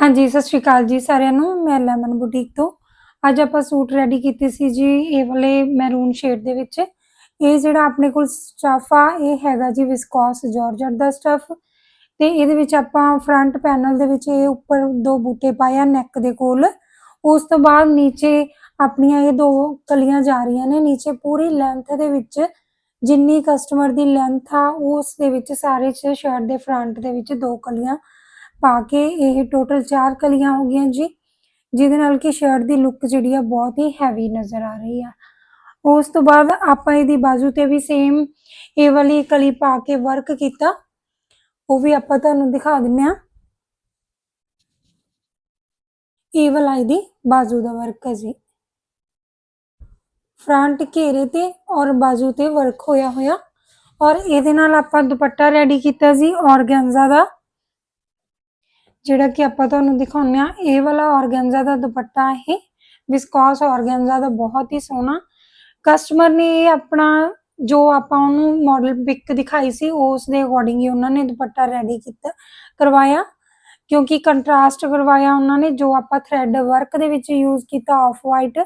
ਹਾਂਜੀ, ਸਤਿ ਸ਼੍ਰੀ ਅਕਾਲ ਜੀ ਸਾਰਿਆਂ ਨੂੰ। ਮੈਂ ਲੈਮਨ ਬੁਟੀਕ ਤੋਂ। ਅੱਜ ਆਪਾਂ ਸੂਟ ਰੈਡੀ ਕੀਤੇ ਸੀ ਜੀ, ਇਹ ਵਾਲੇ ਮੈਰੂਨ ਸ਼ੇਡ ਦੇ ਵਿੱਚ। ਇਹ ਜਿਹੜਾ ਆਪਣੇ ਕੋਲ ਸਟਫ ਆ, ਇਹ ਹੈਗਾ ਜੀ ਵਿਸਕੋਸ ਜਾਰਜਟ ਦਾ ਸਟਫ ਤੇ ਇਹਦੇ ਵਿੱਚ ਆਪਾਂ ਫਰੰਟ ਪੈਨਲ ਦੇ ਵਿੱਚ ਇਹ ਉੱਪਰ ਦੋ ਬੂਟੇ ਪਾਇਆ ਨੈਕ ਦੇ ਕੋਲ। ਉਸ ਤੋਂ ਬਾਅਦ ਨੀਚੇ ਆਪਣੀਆਂ ਇਹ ਦੋ ਕਲੀਆਂ ਜਾ ਰਹੀਆਂ ਨੇ। ਨੀਚੇ ਪੂਰੀ ਲੈਂਥ ਦੇ ਵਿੱਚ ਜਿੰਨੀ ਕਸਟਮਰ ਦੀ ਲੈਂਥ ਆ, ਉਸ ਦੇ ਵਿੱਚ ਸਾਰੇ ਸ਼ਰਟ ਦੇ ਫਰੰਟ ਦੇ ਵਿੱਚ ਦੋ ਕਲੀਆਂ। ਪਾ ਕੇ ਇਹ ਟੋਟਲ 4 ਕਲੀਆਂ ਹੋ ਗਈਆਂ ਜੀ, ਜਿਹਦੇ ਨਾਲ ਕਿ ਸ਼ਰਟ ਦੀ ਲੁੱਕ ਜਿਹੜੀ ਆ ਬਹੁਤ ਹੀ ਹੈਵੀ ਨਜ਼ਰ ਆ ਰਹੀ ਆ। ਉਸ ਤੋਂ ਬਾਅਦ ਆਪਾਂ ਇਹਦੀ ਬਾਜ਼ੂ ਤੇ ਵੀ ਸੇਮ ਇਹ ਵਾਲੀ ਕਲੀ ਪਾ ਕੇ ਵਰਕ ਕੀਤਾ। ਉਹ ਵੀ ਆਪਾਂ ਤੁਹਾਨੂੰ ਦਿਖਾ ਦਿੰਨੇ ਆ। ਇਹ ਵਾਲਾ ਇਹਦੀ ਬਾਜ਼ੂ ਦਾ ਵਰਕ ਹੈ ਜੀ। ਫਰੰਟ ਘੇਰੇ ਤੇ ਔਰ ਬਾਜ਼ੂ ਤੇ ਵਰਕ ਹੋਇਆ ਹੋਇਆ ਔਰ ਇਹਦੇ ਨਾਲ ਆਪਾਂ ਦੁਪੱਟਾ ਰੈਡੀ ਕੀਤਾ ਜੀ ਔਰਗੈਂਜ਼ਾ ਦਾ। ਜਿਹੜਾ ਕਿ ਆਪਾਂ ਤੁਹਾਨੂੰ ਦਿਖਾਉਂਦੇ ਆ ਇਹ ਵਾਲਾ ਔਰਗੈਂਜ਼ਾ ਦਾ ਦੁਪੱਟਾ ਇਹ। ਵਿਸਕੋਸ ਔਰਗੈਂਜ਼ਾ ਦਾ ਬਹੁਤ ਹੀ ਸੋਹਣਾ। ਕਸਟਮਰ ਨੇ ਆਪਣਾ ਜੋ ਆਪਾਂ ਉਹਨੂੰ ਮਾਡਲ ਪਿਕ ਦਿਖਾਈ ਸੀ, ਉਸ ਦੇ ਅਕੋਰਡਿੰਗ ਹੀ ਉਹਨਾਂ ਨੇ ਦੁਪੱਟਾ ਰੈਡੀ ਕੀਤਾ, ਕਰਵਾਇਆ। ਕਿਉਂਕਿ ਕੰਟਰਾਸਟ ਕਰਵਾਇਆ ਉਹਨਾਂ ਨੇ, ਜੋ ਆਪਾਂ ਥ੍ਰੈਡ ਵਰਕ ਦੇ ਵਿੱਚ ਯੂਜ਼ ਕੀਤਾ ਆਫ ਵਾਈਟ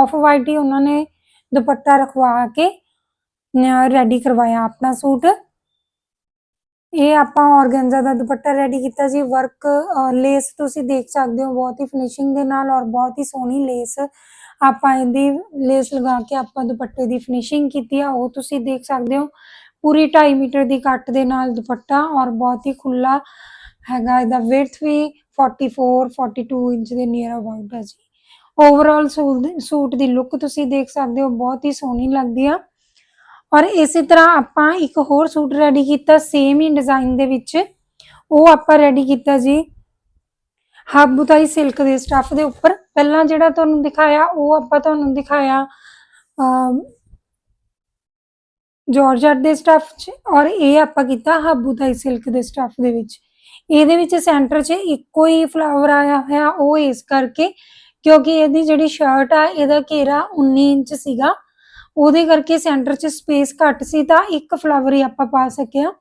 ਆਫ ਵਾਈਟ ਹੀ ਉਹਨਾਂ ਨੇ ਦੁਪੱਟਾ ਰਖਵਾ ਕੇ ਰੈਡੀ ਕਰਵਾਇਆ ਆਪਣਾ ਸੂਟ। ਇਹ ਆਪਾਂ ਔਰਗੈਂਜ਼ਾ ਦਾ ਦੁਪੱਟਾ ਰੈਡੀ ਕੀਤਾ ਜੀ ਵਰਕ ਲੇਸ ਤੁਸੀਂ ਦੇਖ ਸਕਦੇ ਹੋ, ਬਹੁਤ ਹੀ ਫਿਨਿਸ਼ਿੰਗ ਦੇ ਨਾਲ ਔਰ ਬਹੁਤ ਹੀ ਸੋਹਣੀ ਲੇਸ ਆਪਾਂ ਇਹਦੀ ਲੇਸ ਲਗਾ ਕੇ ਆਪਾਂ ਦੁਪੱਟੇ ਦੀ ਫਿਨਿਸ਼ਿੰਗ ਕੀਤੀ ਆ, ਉਹ ਤੁਸੀਂ ਦੇਖ ਸਕਦੇ ਹੋ, ਪੂਰੀ 2.5 ਮੀਟਰ ਦੀ ਕੱਟ ਦੇ ਨਾਲ ਦੁਪੱਟਾ ਔਰ ਬਹੁਤ ਹੀ ਖੁੱਲਾ ਹੈਗਾ, ਇਹਦਾ ਵਿਡਥ ਵੀ 44 42 ਇੰਚ ਦੇ ਨੀਅਰ ਅਬਾਊਟ ਹੈ ਜੀ। ਓਵਰਆਲ ਸੂਟ ਦੀ ਲੁੱਕ ਤੁਸੀਂ ਦੇਖ ਸਕਦੇ ਹੋ, ਬਹੁਤ ਹੀ ਸੋਹਣੀ ਲੱਗਦੀ ਆ। ਔਰ ਇਸੇ ਤਰ੍ਹਾਂ ਆਪਾਂ ਇੱਕ ਹੋਰ ਸੂਟ ਰੈਡੀ ਕੀਤਾ ਸੇਮ ਹੀ ਡਿਜ਼ਾਈਨ ਦੇ ਵਿੱਚ। ਉਹ ਆਪਾਂ ਰੈਡੀ ਕੀਤਾ ਜੀ ਹੱਬੂਤਾਈ ਸਿਲਕ ਦੇ ਸਟੱਫ ਦੇ ਉੱਪਰ। ਪਹਿਲਾਂ ਜਿਹੜਾ ਤੁਹਾਨੂੰ ਦਿਖਾਇਆ, ਉਹ ਆਪਾਂ ਤੁਹਾਨੂੰ ਦਿਖਾਇਆ ਜਾਰਜਟ ਦੇ ਸਟੱਫ 'ਚ। ਔਰ ਇਹ ਆਪਾਂ ਕੀਤਾ ਹੱਬੂਤਾਈ ਸਿਲਕ ਦੇ ਸਟੱਫ ਦੇ ਵਿੱਚ। ਇਹਦੇ ਵਿੱਚ ਸੈਂਟਰ 'ਚ ਇੱਕੋ ਹੀ ਫਲਾਵਰ ਆਇਆ ਹੋਇਆ, ਉਹ ਇਸ ਕਰਕੇ। ਕਿਉਂਕਿ ਇਹਦੀ ਜਿਹੜੀ ਸ਼ਰਟ ਆ, ਇਹਦਾ ਘੇਰਾ 19 ਇੰਚ ਸੀਗਾ। ਉਹਦੇ ਕਰਕੇ ਸੈਂਟਰ 'ਚ ਸਪੇਸ ਘੱਟ ਸੀ ਤਾਂ ਇੱਕ ਫਲਾਵਰ ਹੀ ਆਪਾਂ ਪਾ ਸਕਿਆ।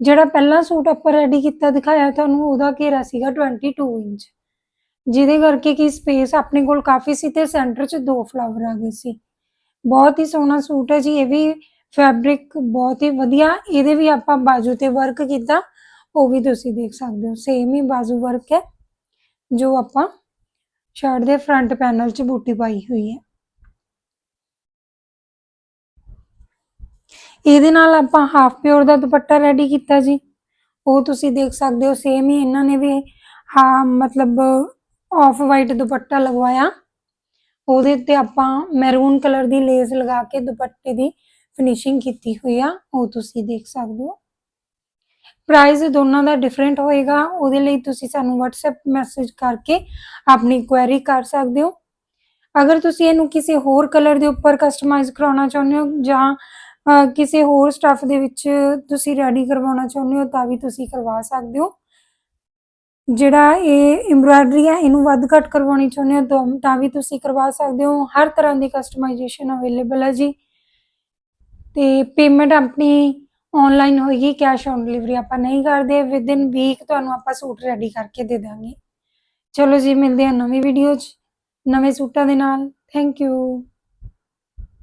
ਜਿਹੜਾ ਪਹਿਲਾ ਸੂਟ ਆਪਾਂ ਰੈਡੀ ਕੀਤਾ ਦਿਖਾਇਆ ਤੁਹਾਨੂੰ ਉਹਦਾ ਘੇਰਾ ਸੀਗਾ 22 ਇੰਚ। ਜਿਹਦੇ ਕਰਕੇ ਕਿ ਸਪੇਸ ਆਪਣੇ ਕੋਲ ਕਾਫੀ ਸੀ ਤੇ ਸੈਂਟਰ 'ਚ ਦੋ ਫਲਾਵਰ ਆ ਗਏ ਸੀ। ਬਹੁਤ ਹੀ ਸੋਹਣਾ ਸੂਟ ਹੈ ਜੀ, ਇਹ ਵੀ ਫੈਬਰਿਕ ਬਹੁਤ ਹੀ ਵਧੀਆ, ਇਹਦੇ ਵੀ ਆਪਾਂ ਬਾਜੂ ਤੇ ਵਰਕ ਕੀਤਾ, ਉਹ ਵੀ ਤੁਸੀਂ ਦੇਖ ਸਕਦੇ ਹੋ ਸੇਮ ਹੀ ਬਾਜੂ ਵਰਕ ਹੈ, ਜੋ ਆਪਾਂ ਸ਼ਰਟ ਦੇ ਫਰੰਟ ਪੈਨਲ 'ਚ ਬੂਟੀ ਪਾਈ ਹੋਈ ਹੈ। ਇਹਦੇ ਨਾਲ ਆਪਾਂ ਹਾਫ ਪਿਓਰ ਦਾ ਦੁਪੱਟਾ ਰੈਡੀ ਕੀਤਾ ਜੀ। ਉਹ ਤੁਸੀਂ ਦੇਖ ਸਕਦੇ ਹੋ ਸੇਮ ਹੀ ਇਹਨਾਂ ਨੇ ਵੀ, ਹਾਂ, ਮਤਲਬ ਆਫ ਵਾਈਟ ਦੁਪੱਟਾ ਲਗਵਾਇਆ। ਉਹਦੇ ਉੱਤੇ ਆਪਾਂ ਮੈਰੂਨ ਕਲਰ ਦੀ ਲੇਸ ਲਗਾ ਕੇ ਦੁਪੱਟੇ ਦੀ ਫਿਨਿਸ਼ਿੰਗ ਕੀਤੀ ਹੋਈ ਆ। ਉਹ ਤੁਸੀਂ ਦੇਖ ਸਕਦੇ ਹੋ। ਪ੍ਰਾਈਸ ਦੋਨਾਂ ਦਾ ਡਿਫਰੈਂਟ ਹੋਏਗਾ। ਉਹਦੇ ਲਈ ਤੁਸੀਂ ਸਾਨੂੰ WhatsApp ਮੈਸੇਜ ਕਰਕੇ ਆਪਣੀ ਕੁਐਰੀ ਕਰ ਸਕਦੇ ਹੋ। ਅਗਰ ਤੁਸੀਂ ਇਹਨੂੰ ਕਿਸੇ ਹੋਰ ਕਲਰ ਦੇ ਉੱਪਰ ਕਸਟਮਾਈਜ਼ ਕਰਾਉਣਾ ਚਾਹੁੰਦੇ ਹੋ ਜਾਂ ਕਿਸੇ ਹੋਰ ਸਟੱਫ ਦੇ ਵਿੱਚ ਤੁਸੀਂ ਰੈਡੀ ਕਰਵਾਉਣਾ ਚਾਹੁੰਦੇ ਹੋ ਤਾਂ ਵੀ ਤੁਸੀਂ ਕਰਵਾ ਸਕਦੇ ਹੋ। ਜਿਹੜਾ ਇਹ ਐਮਬ੍ਰਾਇਡਰੀ ਹੈ, ਇਹਨੂੰ ਵੱਧ ਘੱਟ ਕਰਵਾਉਣੀ ਚਾਹੁੰਦੇ ਹੋ ਤਾਂ ਵੀ ਤੁਸੀਂ ਕਰਵਾ ਸਕਦੇ ਹੋ। ਹਰ ਤਰ੍ਹਾਂ ਦੀ ਕਸਟਮਾਈਜੇਸ਼ਨ ਅਵੇਲੇਬਲ ਹੈ ਜੀ। ਤੇ ਪੇਮੈਂਟ ਆਪਣੀ ਆਨਲਾਈਨ ਹੋਏਗੀ ਕੈਸ਼ ਔਨ ਡਿਲੀਵਰੀ ਆਪਾਂ ਨਹੀਂ ਕਰਦੇ। ਵਿਦ ਇਨ ਵੀਕ ਤੁਹਾਨੂੰ ਆਪਾਂ ਸੂਟ ਰੈਡੀ ਕਰਕੇ ਦੇ ਦਾਂਗੇ। ਚਲੋ ਜੀ, ਮਿਲਦੇ ਹਾਂ ਨਵੀਂ ਵੀਡੀਓ 'ਚ। ਨਵੇਂ ਸੂਟਾਂ ਦੇ ਨਾਲ। Thank you